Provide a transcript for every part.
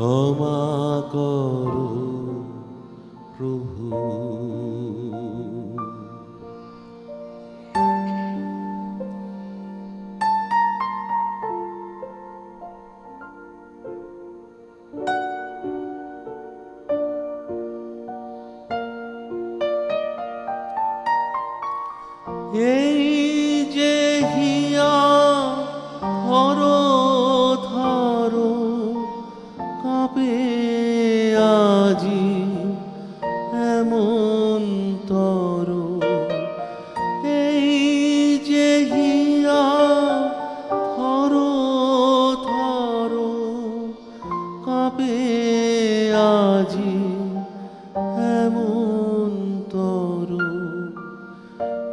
ক্ষমা করো প্রভু। এই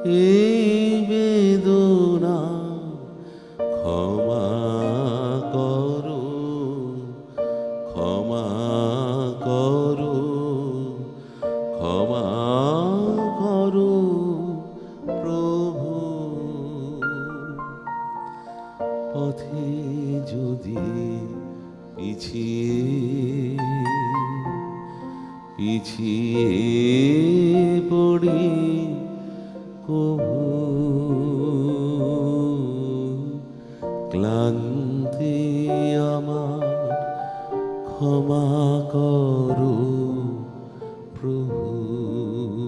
এই বেদনা ক্ষমা করো ক্ষমা করো ক্ষমা করো প্রভু। পথে যদি পিছিয়ে পিছিয়ে পড়ি কভু ক্লান্তি আমার ক্ষমা করু প্রভু।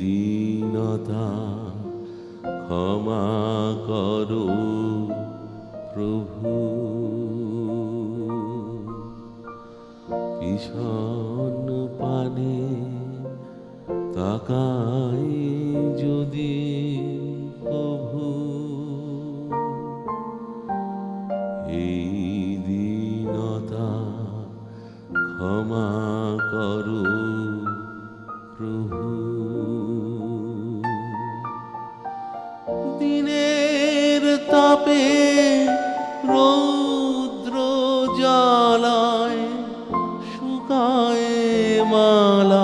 দীনতা ক্ষমা করো প্রভু। ভীষণ পানে তাকাই যদি প্রভু এই দীনতা ক্ষমা করো প্রভু। দিনের তাপে রৌদ্র জ্বালায় শুকায় মালা।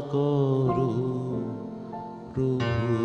করু প্রভু।